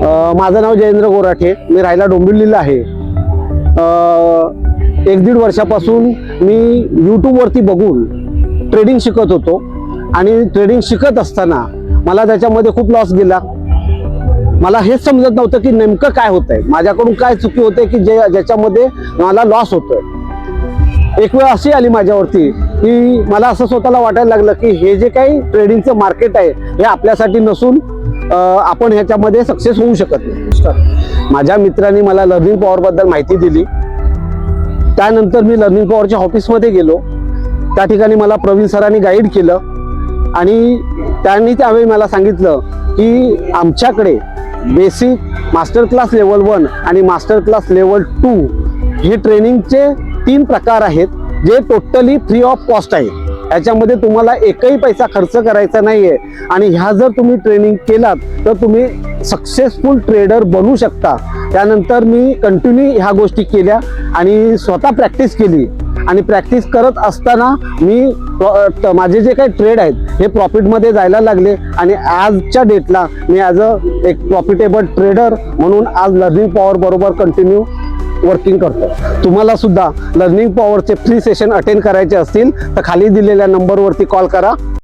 माझं नाव जयेंद्र गोराठे. मी राहायला डोंबिवलीला आहे. एक दीड वर्षापासून मी यूट्यूबवरती बघून ट्रेडिंग शिकत होतो. आणि ट्रेडिंग शिकत असताना मला त्याच्यामध्ये खूप लॉस गेला. मला हेच समजत नव्हतं की नेमकं काय होतंय. माझ्याकडून काय चुकी होते की जे ज्याच्यामध्ये मला लॉस होतोय. एक वेळ अशी आली माझ्यावरती की मला असं स्वतःला वाटायला लागलं की हे जे काही ट्रेडिंगचं मार्केट आहे हे आपल्यासाठी नसून आपण ह्याच्यामध्ये सक्सेस होऊ शकत नाही. माझ्या मित्रांनी मला लर्निंग पॉवरबद्दल माहिती दिली. त्यानंतर मी लर्निंग पॉवरच्या ऑफिसमध्ये गेलो. त्या ठिकाणी मला प्रवीण सरांनी गाईड केलं. आणि त्यांनी त्यावेळी मला सांगितलं की आमच्याकडे basic master class level one आणि मास्टर क्लास लेवल टू हे ट्रेनिंगचे तीन प्रकार आहेत जे टोटली फ्री ऑफ कॉस्ट आहे. याच्यामध्ये तुम्हाला एकही पैसा खर्च करायचा नाही आहे आणि ह्या जर तुम्ही ट्रेनिंग केलात तर तुम्ही सक्सेसफुल ट्रेडर बनू शकता. त्यानंतर मी कंटिन्यू ह्या गोष्टी केल्या आणि स्वतः प्रॅक्टिस केली. आणि प्रॅक्टिस करत असताना मी माझे जे काही ट्रेड आहेत हे प्रॉफिटमध्ये जायला लागले. आणि आजच्या डेटला मी ॲज अ एक प्रॉफिटेबल ट्रेडर म्हणून आज लर्निंग पॉवर बरोबर कंटिन्यू वर्किंग करतो. तुम्हाला सुद्धा लर्निंग पॉवरचे फ्री सेशन अटेंड करायचे असतील तर खाली दिलेल्या नंबरवरती कॉल करा.